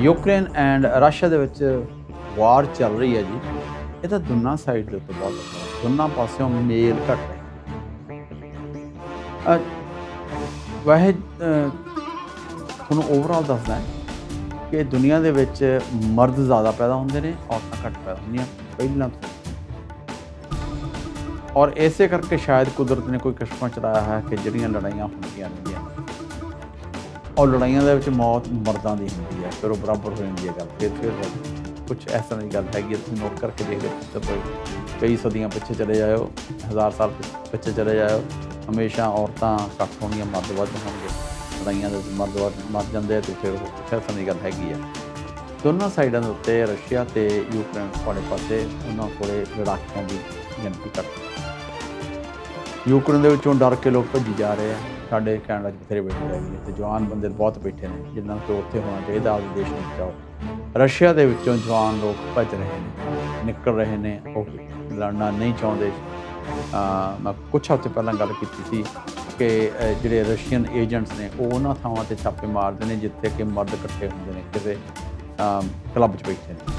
Ukraine and Russia ਦੇ ਵਿੱਚ ਵਾਰ ਚੱਲ ਰਹੀ ਹੈ ਜੀ। ਇਹ ਤਾਂ ਦੋਨਾਂ ਸਾਈਡ ਦੇ ਉੱਤੇ ਬਹੁਤ ਹੈ। ਦੋਨਾਂ ਪਾਸਿਓਂ ਮੇਲ ਘਟ ਰਿਹਾ ਹੈ ਵਾਹਿਦ ਤੁਹਾਨੂੰ ਓਵਰਆਲ ਦੱਸਦਾ ਕਿ ਦੁਨੀਆ ਦੇ ਵਿੱਚ ਮਰਦ ਜ਼ਿਆਦਾ ਪੈਦਾ ਹੁੰਦੇ ਨੇ, ਔਰਤਾਂ ਘੱਟ ਪੈਦਾ ਹੁੰਦੀਆਂ। ਪਹਿਲਾਂ ਤੋਂ। ਔਰ ਇਸੇ ਕਰਕੇ ਸ਼ਾਇਦ ਕੁਦਰਤ ਨੇ ਕੋਈ ਕਸ਼ਮਾ ਚਲਾਇਆ ਹੈ ਕਿ ਜਿਹੜੀਆਂ ਲੜਾਈਆਂ ਹੁੰਦੀਆਂ ਰਹਿੰਦੀਆਂ ਔਰ ਲੜਾਈਆਂ ਦੇ ਵਿੱਚ ਮੌਤ ਮਰਦਾਂ ਦੀ ਹੁੰਦੀ ਹੈ ਫਿਰ ਉਹ ਬਰਾਬਰ ਹੋ ਜਾਂਦੀ ਹੈ ਗੱਲ। ਫਿਰ ਫਿਰ ਕੁਝ ਇਸ ਤਰ੍ਹਾਂ ਦੀ ਗੱਲ ਹੈਗੀ ਹੈ, ਤੁਸੀਂ ਨੋਟ ਕਰਕੇ ਦੇਖ ਲਿਓ। ਕਈ ਸਦੀਆਂ ਪਿੱਛੇ ਚਲੇ ਜਾਇਓ ਹਜ਼ਾਰ ਸਾਲ ਪਿੱਛੇ ਚਲੇ ਜਾਇਓ ਹਮੇਸ਼ਾ ਔਰਤਾਂ ਘੱਟ ਹੋਣਗੀਆਂ ਮਰਦ ਵੱਧ ਹੋਣਗੇ। ਲੜਾਈਆਂ ਦੇ ਮਰਦ ਵੱਧ ਮਰ ਜਾਂਦੇ ਆ ਤੇ ਫਿਰ ਉਹ ਕੁਛ ਇਸ ਤਰ੍ਹਾਂ ਦੀ ਗੱਲ ਹੈਗੀ ਹੈ। ਦੋਨਾਂ ਸਾਈਡਾਂ ਦੇ ਉੱਤੇ ਰਸ਼ੀਆ ਤੇ ਯੂਕਰੇਨ ਵਾਲੇ ਪਾਸੇ ਉਹਨਾਂ ਕੋਲੇ ਲੜਾਕਿਆਂ ਦੀ ਗਿਣਤੀ ਘੱਟ। ਯੂਕਰੇਨ ਦੇ ਵਿੱਚੋਂ ਡਰ ਕੇ ਲੋਕ ਭੱਜੀ ਜਾ ਰਹੇ ਆ। ਸਾਡੇ ਕੈਨੇਡਾ 'ਚ ਬਥੇਰੇ ਬੈਠੇ ਹੈਗੇ ਆ ਤੇ ਜਵਾਨ ਬੰਦੇ ਬਹੁਤ ਬੈਠੇ ਨੇ, ਜਿਨ੍ਹਾਂ ਨੂੰ ਉੱਥੇ ਹੋਣਾ ਚਾਹੀਦਾ, ਆਪਦੇ ਦੇਸ਼ ਨੂੰ ਬਚਾਓ ਰਸ਼ੀਆ ਦੇ ਵਿੱਚੋਂ ਜਵਾਨ ਲੋਕ ਭੱਜ ਰਹੇ ਨੇ, ਨਿਕਲ ਰਹੇ ਨੇ। ਉਹ ਲੜਨਾ ਨਹੀਂ ਚਾਹੁੰਦੇ। ਮੈਂ ਕੁਝ ਹਫ਼ਤੇ ਪਹਿਲਾਂ ਗੱਲ ਕੀਤੀ ਸੀ ਕਿ ਜਿਹੜੇ ਰਸ਼ੀਅਨ ਏਜੰਟਸ ਨੇ, ਉਹ ਉਹਨਾਂ ਥਾਵਾਂ ਤੇ ਛਾਪੇ ਮਾਰਦੇ ਨੇ, ਜਿੱਥੇ ਕਿ ਮਰਦ ਇਕੱਠੇ ਹੁੰਦੇ ਨੇ ਕਿਸੇ ਕਲੱਬ 'ਚ ਬੈਠੇ ਨੇ।